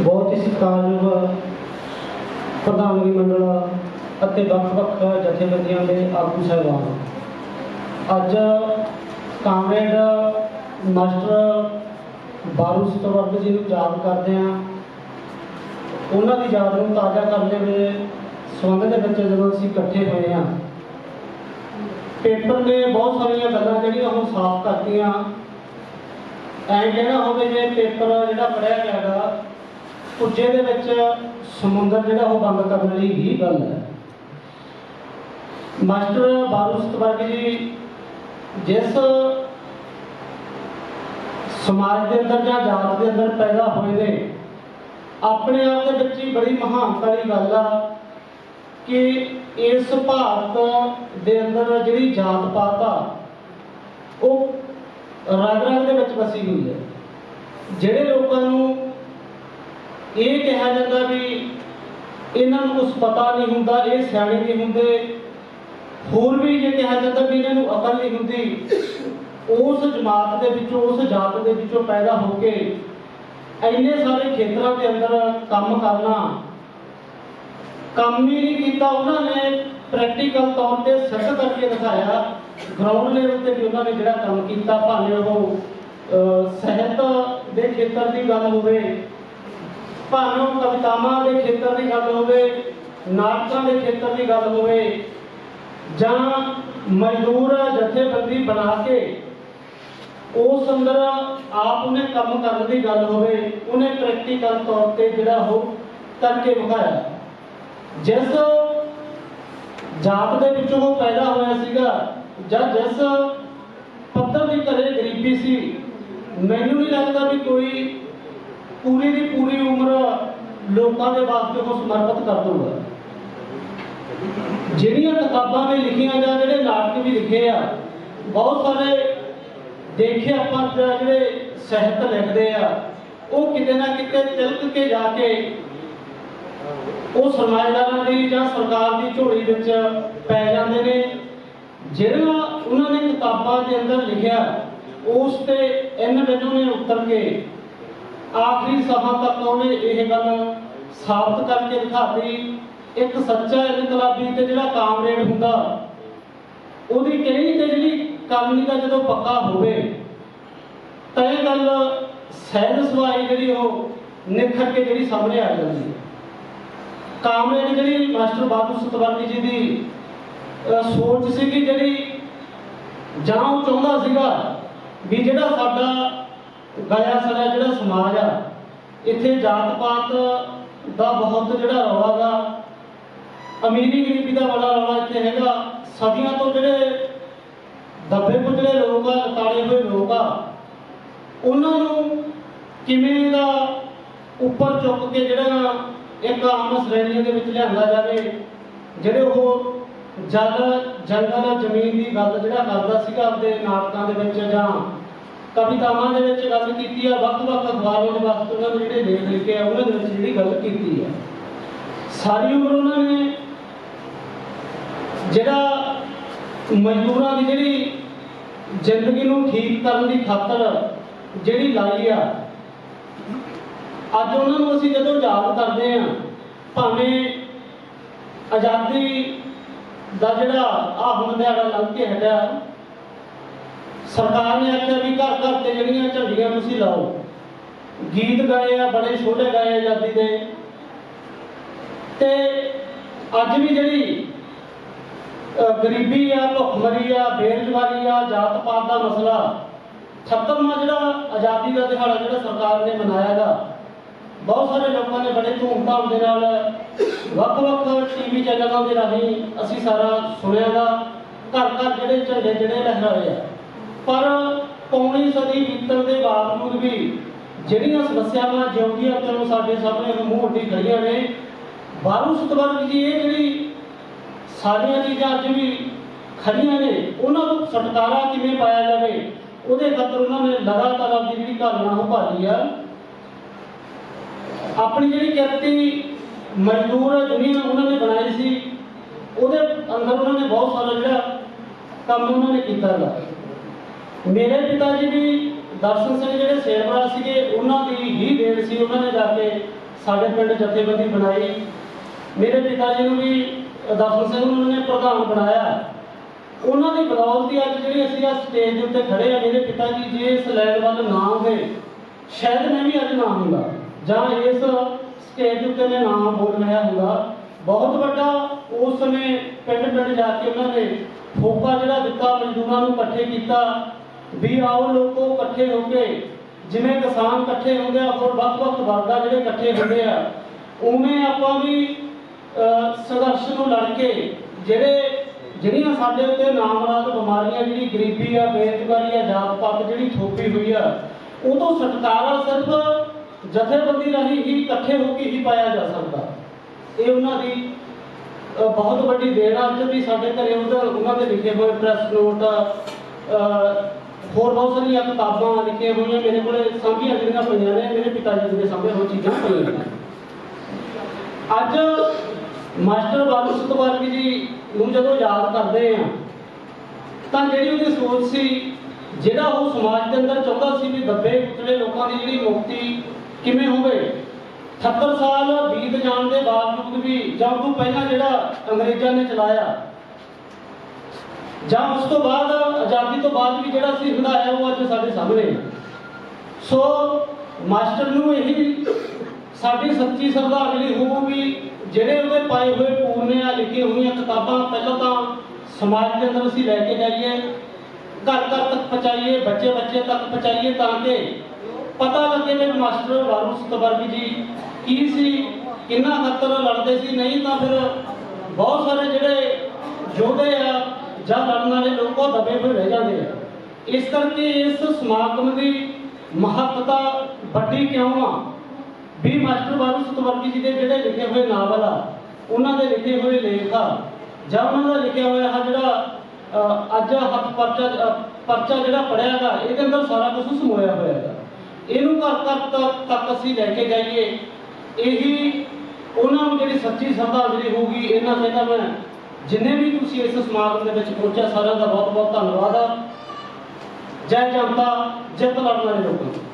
ਬਹੁਤ ਹੀ ਸਤਿਕਾਰਯੋਗ ਪ੍ਰਧਾਨਗੀ ਮੰਡਲ ਅਤੇ ਵੱਖ-ਵੱਖ ਜਥੇਬੰਦੀਆਂ ਦੇ ਆਗੂ ਸਾਹਿਬਾਨ। ਅੱਜ ਕਾਮਰੇਡ ਮਾਸਟਰ ਬਾਰੂ ਸਤਵਰਗ ਜੀ ਨੂੰ ਯਾਦ ਕਰਦੇ ਹਾਂ। ਉਹਨਾਂ ਦੀ ਯਾਦ ਨੂੰ ਤਾਜ਼ਾ ਕਰਨ ਦੇ ਸੰਬੰਧ ਦੇ ਵਿੱਚ ਜਦੋਂ ਅਸੀਂ ਇਕੱਠੇ ਹੋਏ ਹਾਂ, ਪੇਪਰ ਨੇ ਬਹੁਤ ਸਾਰੀਆਂ ਗੱਲਾਂ ਜਿਹੜੀਆਂ ਉਹ ਸਾਫ਼ ਕਰਤੀਆਂ। ਐਂ ਕਹਿਣਾ ਹੋਵੇ ਜੇ ਪੇਪਰ ਜਿਹੜਾ ਪੜਿਆ ਗਿਆਗਾ ਪੁੱਜੇ ਦੇ ਵਿੱਚ ਸਮੁੰਦਰ ਜਿਹੜਾ ਉਹ ਬੰਦ ਕਰਨ ਲਈ ਹੀ ਗੱਲ ਹੈ। ਮਾਸਟਰ ਬਾਰੂ ਸਤਵਰਗ ਜੀ, ਜਿਸ ਸਮਾਜ ਦੇ ਅੰਦਰ ਜਾਂ ਜਾਤ ਦੇ ਅੰਦਰ ਪੈਦਾ ਹੋਏ ਨੇ, ਆਪਣੇ ਆਪ ਦੇ ਵਿੱਚ ਹੀ ਬੜੀ ਮਹਾਨਤਾ ਵਾਲੀ ਗੱਲ ਆ ਕਿ ਇਸ ਭਾਰਤ ਦੇ ਅੰਦਰ ਜਿਹੜੀ ਜਾਤ ਪਾਤ ਆ, ਉਹ ਰਗ ਰਗ ਦੇ ਵਿੱਚ ਵਸੀ ਹੋਈ ਹੈ। ਜਿਹੜੇ ਲੋਕਾਂ ਨੂੰ ਇਹ ਕਿਹਾ ਜਾਂਦਾ ਵੀ ਇਹਨਾਂ ਨੂੰ ਕੁਝ ਪਤਾ ਨਹੀਂ ਹੁੰਦਾ ਇਹ ਸਿਆਣੇ ਨਹੀਂ ਹੁੰਦੇ। ਹੋਰ ਵੀ ਇਹ ਕਿਹਾ ਜਾਂਦਾ ਵੀ ਇਹਨਾਂ ਨੂੰ ਅਕਲ ਨਹੀਂ ਹੁੰਦੀ ਉਸ ਜਮਾਤ ਦੇ ਵਿੱਚੋਂ ਉਸ ਜਾਤ ਦੇ ਵਿੱਚੋਂ ਪੈਦਾ ਹੋ ਕੇ ਇੰਨੇ ਸਾਰੇ ਖੇਤਰਾਂ ਦੇ ਅੰਦਰ ਕੰਮ ਕਰਨਾ ਕੰਮ ਹੀ ਨਹੀਂ ਕੀਤਾ ਉਹਨਾਂ ਨੇ ਪ੍ਰੈਕਟੀਕਲ ਤੌਰ ਤੇ ਸਿੱਧ ਕਰਕੇ ਦਿਖਾਇਆ। ਗਰਾਊਂਡ ਲੈਵਲ ਤੇ ਵੀ ਉਹਨਾਂ ਨੇ ਜਿਹੜਾ ਕੰਮ ਕੀਤਾ ਭਾਵੇਂ ਉਹ ਅਹ, ਦੇ ਖੇਤਰ ਦੀ ਗੱਲ ਹੋਵੇ ਭਾਵੇਂ ਉਹ ਕਵਿਤਾਵਾਂ ਦੇ ਖੇਤਰ ਦੀ ਗੱਲ ਹੋਵੇ, ਨਾਟਕਾਂ ਦੇ ਖੇਤਰ ਦੀ ਗੱਲ ਹੋਵੇ, ਜਾਂ ਮਜ਼ਦੂਰ ਜਥੇਬੰਦੀ ਬਣਾ ਕੇ ਉਸ ਅੰਦਰ ਆਪ ਉਹਨੇ ਕੰਮ ਕਰਨ ਦੀ ਗੱਲ ਹੋਵੇ, ਉਹਨੇ ਪ੍ਰੈਕਟੀਕਲ ਤੌਰ ਤੇ ਜਿਹੜਾ ਉਹ ਕਰਕੇ ਵਿਖਾਇਆ। ਜਿਸ ਜਾਤ ਦੇ ਵਿੱਚੋਂ ਉਹ ਪੈਦਾ ਹੋਇਆ ਸੀਗਾ, ਜਾਂ ਜਿਸ ਪੱਧਰ ਦੀ ਘਰੇ ਗਰੀਬੀ ਸੀ, ਮੈਨੂੰ ਨਹੀਂ ਲੱਗਦਾ ਵੀ ਕੋਈ ਪੂਰੀ ਦੀ ਪੂਰੀ ਉਮਰ ਲੋਕਾਂ ਦੇ ਵਾਸਤੇ ਉਹ ਸਮਰਪਿਤ ਕਰ ਦੂਗਾ ਜਿਹੜੀਆਂ ਕਿਤਾਬਾਂ ਵੀ ਲਿਖੀਆਂ ਜਾਂ ਜਿਹੜੇ ਨਾਟਕ ਵੀ ਲਿਖੇ ਆ, ਬਹੁਤ ਸਾਰੇ ਦੇਖੇ ਆਪਾਂ ਜ- ਜਿਹੜੇ ਸਾਹਿਤ ਲਿਖਦੇ ਆ, ਉਹ ਕਿਤੇ ਨਾ ਕਿਤੇ ਤਿਲਕ ਕੇ ਜਾ ਕੇ ਉਹ ਸਰਮਾਏਦਾਰਾਂ ਦੀ ਜਾਂ ਸਰਕਾਰ ਦੀ ਝੋਲੀ ਵਿੱਚ ਪੈ ਜਾਂਦੇ ਨੇ। ਜਿਹੜਾ ਉਹਨਾਂ ਨੇ ਕਿਤਾਬਾਂ ਦੇ ਅੰਦਰ ਲਿਖਿਆ, ਉਸ ਤੇ ਇਹਨਾਂ ਮੈਨੂੰ ਨੇ ਉਤਰ ਕੇ ਆਖਰੀ ਸਭਾ ਤੱਕ ਉਹਨੇ ਇਹ ਗੱਲ ਸਾਬਤ ਕਰਕੇ ਦਿਖਾਤੀ। ਇੱਕ ਸੱਚਾ ਇਨਕਲਾਬੀ ਤੇ ਜਿਹੜਾ ਕਾਮਰੇਡ ਹੁੰਦਾ ਉਹਦੀ ਕਹੀ ਤੇ ਜਿਹੜੀ ਕਰਨੀ ਦਾ ਜਦੋਂ ਪੱਕਾ ਹੋਵੇ ਤਾਂ ਇਹ ਗੱਲ ਸਹਿਜ ਸੁਭਾਈ ਜਿਹੜੀ ਉਹ ਨਿਖਰ ਕੇ ਜਿਹੜੀ ਸਾਹਮਣੇ ਆ ਜਾਂਦੀ ਹੈ। ਕਾਮਰੇਡ ਜਿਹੜੀ ਮਾਸਟਰ ਬਾਬੂ ਸਤਵਰਗੀ ਜੀ ਦੀ ਅਹ, ਸੋਚ ਸੀਗੀ ਜਿਹੜੀ ਜਾਂ ਉਹ ਚਾਹੁੰਦਾ ਸੀਗਾ ਵੀ ਜਿਹੜਾ ਸਾਡਾ ਗਾਇਆ ਸੜਾ ਜਿਹੜਾ ਸਮਾਜ ਆ, ਇੱਥੇ ਜਾਤ ਪਾਤ ਦਾ ਬਹੁਤ ਜਿਹੜਾ ਰੌਲਾ ਗਾ, ਅਮੀਰੀ ਗਰੀਬੀ ਦਾ ਬੜਾ ਰੌਲਾ ਇੱਥੇ ਹੈਗਾ। ਸਦੀਆਂ ਤੋਂ ਜਿਹੜੇ ਦੱਬੇ ਕੁਚਲੇ ਲੋਕ ਆ, ਲਤਾੜੇ ਹੋਏ ਲੋਕ ਆ, ਉਹਨਾਂ ਨੂੰ ਕਿਵੇਂ ਦਾ ਉੱਪਰ ਚੁੱਕ ਕੇ ਜਿਹੜਾ ਇੱਕ ਆਮ ਸ਼੍ਰੇਣੀ ਦੇ ਵਿੱਚ ਲਿਆਂਦਾ ਜਾਵੇ, ਜਿਹੜੇ ਉਹ ਜਲ, ਜੰਗਲ, ਜ਼ਮੀਨ ਦੀ ਗੱਲ ਜਿਹੜਾ ਕਰਦਾ ਸੀਗਾ ਆਪਣੇ ਨਾਟਕਾਂ ਦੇ ਵਿੱਚ ਜਾਂ ਕਵਿਤਾਵਾਂ ਦੇ ਵਿੱਚ ਗੱਲ ਕੀਤੀ ਆ ਵੱਖ-ਵੱਖ ਅਖਬਾਰਾਂ ਦੇ ਵਾਸਤੇ ਉਹਨਾਂ ਨੇ ਜਿਹੜੇ ਲੇਖ ਲਿਖੇ ਆ, ਉਹਨਾਂ ਦੇ ਵਿੱਚ ਜਿਹੜੀ ਗੱਲ ਕੀਤੀ ਆ। ਸਾਰੀ ਉਮਰ ਉਹਨਾਂ ਨੇ ਜਿਹੜਾ ਮਜ਼ਦੂਰਾਂ ਦੀ ਜਿਹੜੀ ਜ਼ਿੰਦਗੀ ਨੂੰ ਠੀਕ ਕਰਨ ਦੀ ਖਾਤਰ ਜਿਹੜੀ ਲਾਈ ਆ, ਅੱਜ ਉਹਨਾਂ ਨੂੰ ਅਸੀਂ ਜਦੋਂ ਯਾਦ ਕਰਦੇ ਆ, ਭਾਵੇਂ ਆਜ਼ਾਦੀ ਦਾ ਜਿਹੜਾ ਆ ਹੁਣ ਦਿਹਾੜਾ ਲੰਘ ਕੇ ਹਟਿਆ ਸਰਕਾਰ ਨੇ ਆਖਿਆ ਵੀ ਘਰ ਘਰ ਤੇ ਜਿਹੜੀਆਂ ਝੰਡੀਆਂ ਤੁਸੀਂ ਲਾਓ। ਗੀਤ ਗਾਏ ਆ, ਬੜੇ ਛੋਟੇ ਗਾਏ ਆਜ਼ਾਦੀ ਦੇ। ਤੇ ਅੱਜ ਵੀ ਜਿਹੜੀ ਗਰੀਬੀ ਆ, ਭੁੱਖਮਰੀ ਆ, ਬੇਰੁਜ਼ਗਾਰੀ ਆ, ਜਾਤ ਪਾਤ ਦਾ ਮਸਲਾ, ਖਤਮ ਆ ਜਿਹੜਾ ਆਜ਼ਾਦੀ ਦਾ ਦਿਹਾੜਾ ਜਿਹੜਾ ਸਰਕਾਰ ਨੇ ਮਨਾਇਆ ਮਨਾਇਆਗਾ ਬਹੁਤ ਸਾਰੇ ਲੋਕਾਂ ਨੇ ਬੜੇ ਧੂਮਧਾਮ ਦੇ ਨਾਲ ਵੱਖ-ਵੱਖ ਟੀਵੀ ਚੈਨਲਾਂ ਦੇ ਰਾਹੀਂ ਅਸੀਂ ਸਾਰਾ ਸੁਣਿਆ ਸੁਣਿਆਗਾ ਘਰ ਘਰ ਜਿਹੜੇ ਝੰਡੇ ਜਿਹੜੇ ਲਹਿਰਾਏ ਆ। ਪਰ ਪੌਣੀ ਸਦੀ ਬੀਤਣ ਦੇ ਬਾਵਜੂਦ ਵੀ ਜਿਹੜੀਆਂ ਸਮੱਸਿਆਵਾਂ ਜਿਉਂਦੀਆਂ ਚਲੋ ਸਾਡੇ ਸਾਹਮਣੇ ਮੂੰਹ ਉੱਡੀ ਖੜੀਆਂ ਨੇ ਬਾਰੂ ਸਤਵਰਗ ਜੀ ਇਹ ਜਿਹੜੀ ਸਾਰੀਆਂ ਚੀਜ਼ਾਂ ਅੱਜ ਵੀ ਖੜੀਆਂ ਨੇ, ਉਹਨਾਂ ਨੂੰ ਛੁਟਕਾਰਾ ਕਿਵੇਂ ਪਾਇਆ ਜਾਵੇ, ਉਹਦੇ ਖਾਤਰ ਉਹਨਾਂ ਨੇ ਲਗਾਤਾਰ ਆਪਣੀ ਜਿਹੜੀ ਘਾਲਣਾ ਉਹ ਭਾਲੀ ਆ। ਆਪਣੀ ਜਿਹੜੀ ਕਿਰਤੀ ਮਜ਼ਦੂਰ ਯੂਨੀਅਨ ਉਹਨਾਂ ਨੇ ਬਣਾਈ ਸੀ, ਉਹਦੇ ਅੰਦਰ ਉਹਨਾਂ ਨੇ ਬਹੁਤ ਸਾਰਾ ਜਿਹੜਾ ਕੰਮ ਉਹਨਾਂ ਨੇ ਕੀਤਾ ਗਾ। ਮੇਰੇ ਪਿਤਾ ਜੀ ਵੀ ਦਰਸ਼ਨ ਸਿੰਘ ਜਿਹੜੇ ਸੇਵਰਾ ਸੀਗੇ, ਉਹਨਾਂ ਦੀ ਹੀ ਦੇਣ ਸੀ, ਉਹਨਾਂ ਨੇ ਜਾ ਕੇ ਸਾਡੇ ਪਿੰਡ ਜਥੇਬੰਦੀ ਬਣਾਈ। ਮੇਰੇ ਪਿਤਾ ਜੀ ਨੂੰ ਵੀ ਦਰਸ਼ਨ ਸਿੰਘ ਨੂੰ ਨੇ ਪ੍ਰਧਾਨ ਬਣਾਇਆ। ਉਹਨਾਂ ਦੀ ਬਦੌਲਤ ਹੀ ਅੱਜ ਜਿਹੜੀ ਅਸੀਂ ਆ ਸਟੇਜ ਦੇ ਉੱਤੇ ਖੜੇ ਆ, ਮੇਰੇ ਪਿਤਾ ਜੀ, ਜੇ ਇਸ ਲੈਗ ਵੱਲ ਨਾ ਹੁੰਦੇ ਸ਼ਾਇਦ ਮੈਂ ਵੀ ਅੱਜ ਨਾ ਹੁੰਦਾ। ਜਾਂ ਇਸ ਸਟੇਜ ਦੇ ਉੱਤੇ ਮੈਂ ਨਾਮ ਬੋਲ ਰਿਹਾ ਹੁੰਦਾ। ਬਹੁਤ ਵੱਡਾ ਉਸ ਸਮੇਂ ਪਿੰਡ ਪਿੰਡ ਜਾ ਕੇ ਉਹਨਾਂ ਨੇ ਫੋਕਾ ਜਿਹੜਾ ਦਿੱਤਾ, ਮਜ਼ਦੂਰਾਂ ਨੂੰ ਇਕੱਠੇ ਕੀਤਾ। ਵੀ ਆਓ ਲੋਕੋ ਇਕੱਠੇ ਹੋ ਕੇ, ਜਿਵੇਂ ਕਿਸਾਨ ਇਕੱਠੇ ਹੁੰਦੇ ਆ, ਹੋਰ ਵੱਖ-ਵੱਖ ਵਰਗਾਂ ਜਿਹੜੇ ਇਕੱਠੇ ਹੁੰਦੇ ਆ, ਉਵੇਂ ਆਪਾਂ ਵੀ ਸੰਘਰਸ਼ ਨੂੰ ਲੜ ਕੇ ਜਿਹੜੇ, ਜਿਹੜੀਆਂ ਸਾਡੇ ਉੱਤੇ ਨਾਮਰਾਦ ਬਿਮਾਰੀਆਂ, ਜਿਹੜੀ ਗਰੀਬੀ ਆ, ਬੇਰੁਜ਼ਗਾਰੀ ਆ, ਜਾਤ ਪਾਤ ਜਿਹੜੀ ਥੋਪੀ ਹੋਈ ਆ, ਉਹ ਤੋਂ ਛੁਟਕਾਰਾ ਸਿਰਫ ਜਥੇਬੰਦੀ ਰਾਹੀਂ ਹੀ ਇਕੱਠੇ ਹੋ ਕੇ ਹੀ ਪਾਇਆ ਜਾ ਸਕਦਾ। ਇਹ ਉਹਨਾਂ ਦੀ ਬਹੁਤ ਵੱਡੀ ਦੇਣ ਆ। ਅੱਜ ਵੀ ਸਾਡੇ ਘਰੇ ਉਹਦਾ, ਉਹਨਾਂ ਦੇ ਲਿਖੇ ਹੋਏ ਪ੍ਰੈਸ ਨੋਟ ਹੋਰ ਬਹੁਤ ਸਾਰੀਆਂ ਕਿਤਾਬਾਂ ਲਿਖੀਆਂ ਹੋਈਆਂ, ਮੇਰੇ ਕੋਲ ਸਾਂਭੀਆਂ ਜਿਹੜੀਆਂ ਪਈਆਂ ਨੇ, ਮੇਰੇ ਪਿਤਾ ਜੀ ਦੇ ਸਾਹਮਣੇ ਉਹ ਚੀਜ਼ਾਂ ਪਈਆਂ ਅੱਜ ਮਾਸਟਰ ਬਾਬੂ ਸਤਵਾਰਗੀ ਜੀ ਨੂੰ ਜਦੋਂ ਯਾਦ ਕਰਦੇ ਆ ਤਾਂ ਜਿਹੜੀ ਉਹਦੀ ਸੋਚ ਸੀ, ਜਿਹੜਾ ਉਹ ਸਮਾਜ ਦੇ ਅੰਦਰ ਚਾਹੁੰਦਾ ਸੀ ਵੀ ਦੱਬੇ ਕੁਚਲੇ ਲੋਕਾਂ ਦੀ ਜਿਹੜੀ ਮੁਕਤੀ ਕਿਵੇਂ ਹੋਵੇ 78 ਸਾਲ ਬੀਤ ਜਾਣ ਦੇ ਬਾਵਜੂਦ ਵੀ ਜਾਂ ਤੋਂ ਪਹਿਲਾਂ ਜਿਹੜਾ ਅੰਗਰੇਜ਼ਾਂ ਨੇ ਚਲਾਇਆ ਜਾਂ ਉਸ ਤੋਂ ਬਾਅਦ, ਆਜ਼ਾਦੀ ਤੋਂ ਬਾਅਦ ਵੀ ਜਿਹੜਾ ਸੀ ਹੰਡਾਇਆ ਉਹ ਅੱਜ ਸਾਡੇ ਸਾਹਮਣੇ ਹੈ। ਸੋ ਮਾਸਟਰ ਨੂੰ ਇਹੀ ਸਾਡੀ ਸੱਚੀ ਸ਼ਰਧਾਂਜਲੀ ਹੋਊਗੀ ਜਿਹੜੇ ਉਹਦੇ ਪਾਏ ਹੋਏ ਪੂਰਨੇ ਆ ਲਿਖੀਆਂ ਹੋਈਆਂ ਕਿਤਾਬਾਂ ਪਹਿਲਾਂ ਤਾਂ ਸਮਾਜ ਦੇ ਅੰਦਰ ਅਸੀਂ ਲੈ ਕੇ ਜਾਈਏ, ਘਰ ਘਰ ਤੱਕ ਪਹੁੰਚਾਈਏ, ਬੱਚੇ ਬੱਚੇ ਤੱਕ ਪਹੁੰਚਾਈਏ ਤਾਂ ਕਿ ਪਤਾ ਲੱਗੇ ਵੀ ਮਾਸਟਰ ਵਾਰੂ ਸਤਵਰਗੀ ਜੀ ਕੀ ਸੀ, ਕਿੰਨਾ ਖਤਰ ਲੜਦੇ ਸੀ, ਨਹੀਂ ਤਾਂ ਫਿਰ ਬਹੁਤ ਸਾਰੇ ਜਿਹੜੇ ਯੋਧੇ ਆ ਜਾਂ ਲੜਨ ਵਾਲੇ ਲੋਕ ਉਹ ਦਬੇ ਹੋਏ ਰਹਿ ਜਾਂਦੇ ਆ। ਇਸ ਕਰਕੇ ਇਸ ਸਮਾਗਮ ਦੀ ਮਹੱਤਤਾ ਵੱਡੀ ਕਿਉਂ ਆ? ਵੀ ਮਾਸਟਰ ਬਾਬੂ ਸਤਵਰਗੀ ਜੀ ਦੇ ਜਿਹੜੇ ਲਿਖੇ ਹੋਏ ਨਾਵਲ ਆ, ਉਹਨਾਂ ਦੇ ਲਿਖੇ ਹੋਏ ਲੇਖ ਆ, ਜਾਂ ਉਹਨਾਂ ਦਾ ਲਿਖਿਆ ਹੋਇਆ ਆ ਜਿਹੜਾ ਅੱਜ ਹੱਥ ਪਰਚਾ ਪਰਚਾ ਜਿਹੜਾ ਪੜਿਆ ਹੈਗਾ ਇਹਦੇ ਅੰਦਰ ਸਾਰਾ ਕੁਝ ਸਮੋਇਆ ਹੋਇਆ ਹੈਗਾ ਇਹਨੂੰ ਘਰ ਘਰ ਤੱਕ ਤੱਕ ਅਸੀਂ ਲੈ ਕੇ ਜਾਈਏ। ਇਹੀ ਉਹਨਾਂ ਨੂੰ ਜਿਹੜੀ ਸੱਚੀ ਸ਼ਰਧਾਂਜਲੀ ਹੋਊਗੀ, ਇਹਨਾਂ ਕਹਿੰਦਾ ਮੈਂ ਜਿੰਨੇ ਵੀ ਤੁਸੀਂ ਇਸ ਸਮਾਗਮ ਦੇ ਵਿੱਚ ਪਹੁੰਚਿਆ, ਸਾਰਿਆਂ ਦਾ ਬਹੁਤ ਬਹੁਤ ਧੰਨਵਾਦ ਆ। ਜੈ ਜਨਤਾ, ਜਿੱਤ ਲੜਨ ਵਾਲੇ ਲੋਕਾਂ